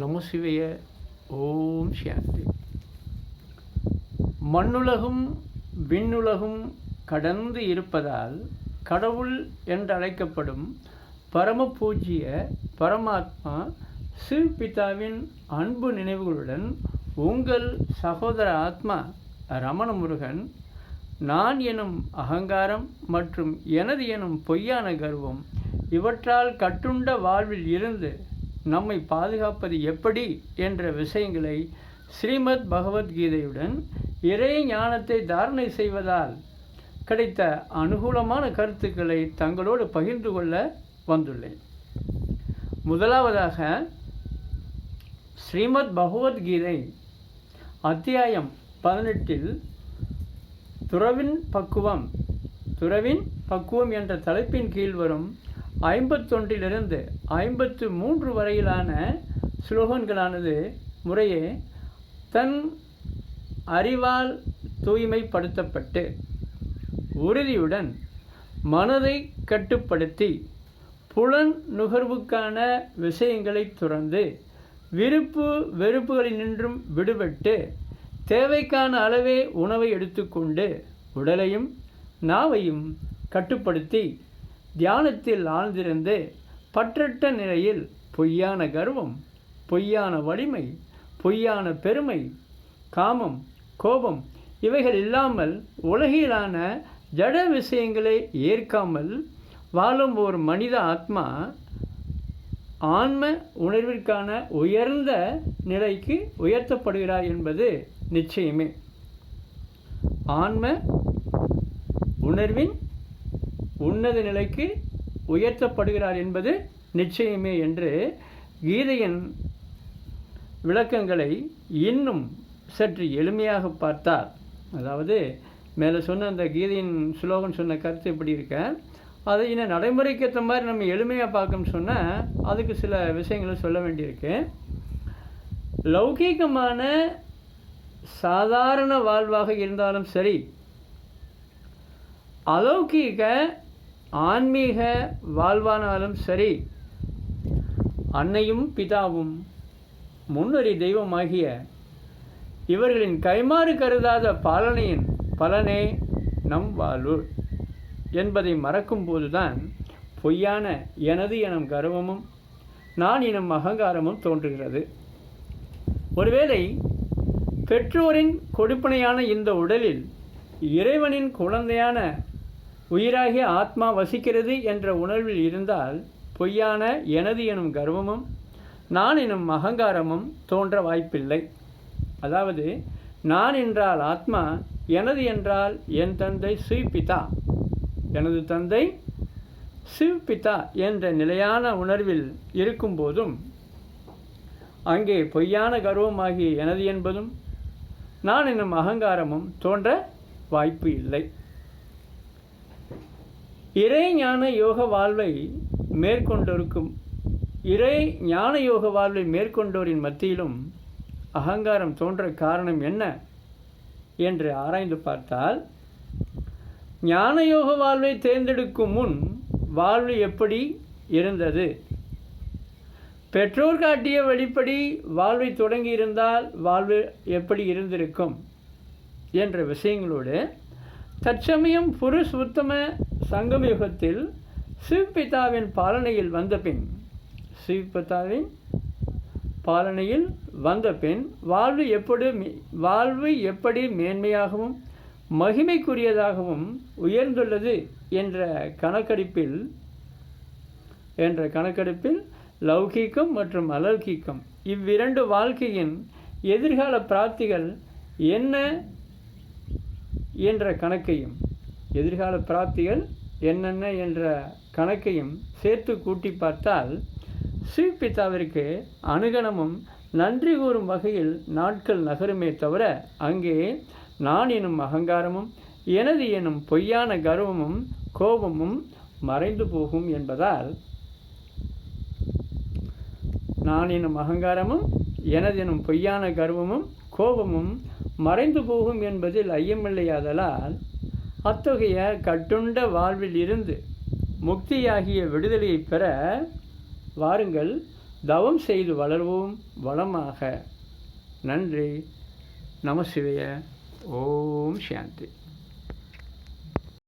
நமசிவைய ஓம் சாந்தி. மண்ணுலகும் விண்ணுலகும் கடந்து இருப்பதால் கடவுள் என்றழைக்கப்படும் பரம பூஜ்ய பரமாத்மா சிவபிதாவின் அன்பு நினைவுகளுடன் உங்கள் சகோதர ஆத்மா ரமண முருகன் நான் எனும் அகங்காரம் மற்றும் எனது எனும் பொய்யான கர்வம் இவற்றால் கட்டுண்ட வாழ்வில் இருந்து நம்மை பாதுகாப்பது எப்படி என்ற விஷயங்களை ஸ்ரீமத் பகவத்கீதையுடன் இறை ஞானத்தை தாரணை செய்வதால் கிடைத்த அனுகூலமான கருத்துக்களை தங்களோடு பகிர்ந்து கொள்ள வந்துள்ளேன். முதலாவதாக ஸ்ரீமத் பகவத்கீதை அத்தியாயம் பதினெட்டில் துறவின் பக்குவம் துறவின் பக்குவம் என்ற தலைப்பின் கீழ் வரும் ஐம்பத்தொன்றிலிருந்து ஐம்பத்து மூன்று வரையிலான ஸ்லோகன்களானது முறையே தன் அறிவால் தூய்மைப்படுத்தப்பட்டு உறுதியுடன் மனதை கட்டுப்படுத்தி புலன் நுகர்வுக்கான விஷயங்களை துறந்து விருப்பு வெறுப்புகளினின்றும் விடுபட்டு தேவைக்கான அளவே உணவை எடுத்துக்கொண்டு உடலையும் நாவையும் கட்டுப்படுத்தி தியானத்தில் ஆழ்ந்திருந்து பற்றற்ற நிலையில் பொய்யான கர்வம் பொய்யான வலிமை பொய்யான பெருமை காமம் கோபம் இவைகள் இல்லாமல் உலகிலான ஜட விஷயங்களை ஏற்காமல் வாழும் ஒரு மனித ஆத்மா ஆன்ம உணர்விற்கான உயர்ந்த நிலைக்கு உயர்த்தப்படுகிறார் என்பது நிச்சயமே. ஆன்ம உணர்வின் உன்னத நிலைக்கு உயர்த்தப்படுகிறார் என்பது நிச்சயமே என்று கீதையின் விளக்கங்களை இன்னும் சற்று எளிமையாக பார்த்தால் அதாவது மேலே சொன்ன அந்த கீதையின் சுலோகன் சொன்ன கருத்து எப்படி இருக்க? அதை இன்னும் நடைமுறைக்கு ஏற்ற மாதிரி நம்ம எளிமையாக பார்க்கணும்னு சொன்னால் அதுக்கு சில விஷயங்களை சொல்ல வேண்டியிருக்கு. லௌகீகமான சாதாரண வாழ்வாக இருந்தாலும் சரி அலௌகீக ஆன்மீக வாழ்வானாலும் சரி அன்னையும் பிதாவும் முன்னறி தெய்வமாகிய இவர்களின் கைமாறு கருதாத பாலனையின் பலனே நம் வாழ்வு என்பதை மறக்கும்போதுதான் பொய்யான எனது எனும் கர்வமும் நான் எனும் அகங்காரமும் தோன்றுகிறது. ஒருவேளை பெற்றோரின் கொடுப்பனையான இந்த உடலில் இறைவனின் குழந்தையான உயிராகிய ஆத்மா வசிக்கிறது என்ற உணர்வில் இருந்தால் பொய்யான எனது எனும் கர்வமும் நான் எனும் அகங்காரமும் தோன்ற வாய்ப்பில்லை. அதாவது நான் என்றால் ஆத்மா எனது என்றால் என் தந்தை சிவ்பிதா எனது தந்தை சிவ்பிதா என்ற நிலையான உணர்வில் இருக்கும்போதும் அங்கே பொய்யான கர்வமாகிய எனது என்பதும் நான் என்னும் அகங்காரமும் தோன்ற வாய்ப்பு இல்லை. இறை ஞான யோக வாழ்வை மேற்கொண்டிருக்கும் இறை ஞான யோக வாழ்வை மேற்கொண்டோரின் மத்தியிலும் அகங்காரம் தோன்ற காரணம் என்ன என்று ஆராய்ந்து பார்த்தால் ஞான யோக வாழ்வை தேர்ந்தெடுக்கும் முன் வாழ்வு எப்படி இருந்தது? பெற்றோர் காட்டிய வழிப்படி வாழ்வை தொடங்கியிருந்தால் வாழ்வு எப்படி இருந்திருக்கும் என்ற விஷயங்களோடு தற்சமயம் புருஷ் உத்தம சங்கம் யுகத்தில் சிவபிதாவின் பாலனையில் வந்த பின் சிவபிதாவின் பாலனையில் வந்த பின் வாழ்வு எப்படி வாழ்வு எப்படி மேன்மையாகவும் மகிமைக்குரியதாகவும் உயர்ந்துள்ளது என்ற கணக்கெடுப்பில் என்ற கணக்கெடுப்பில் லௌகீகம் மற்றும் அலௌகீகம் இவ்விரண்டு வாழ்க்கையின் எதிர்கால பிராப்திகள் என்ன என்ற கணக்கையும் எதிர்கால பிராப்திகள் என்னென்ன என்ற கணக்கையும் சேர்த்து கூட்டி பார்த்தால் ஸ்ரீபிதாவிற்கு அனுகணமும் நன்றி கூறும் வகையில் நாட்கள் நகருமே தவிர அங்கே நான் எனும் அகங்காரமும் எனது எனும் பொய்யான கர்வமும் கோபமும் மறைந்து போகும் என்பதால் நான் எனும் அகங்காரமும் எனது எனும் பொய்யான கர்வமும் கோபமும் மறைந்து போகும் என்பதில் ஐயமில்லையாதலால் அத்தகைய கட்டுண்ட வாழ்வில் இருந்து முக்தியாகிய விடுதலையை பெற வாருங்கள் தவம் செய்து வளர்வோம் வளமாக. நன்றி. நமசிவய. ஓம் சாந்தி.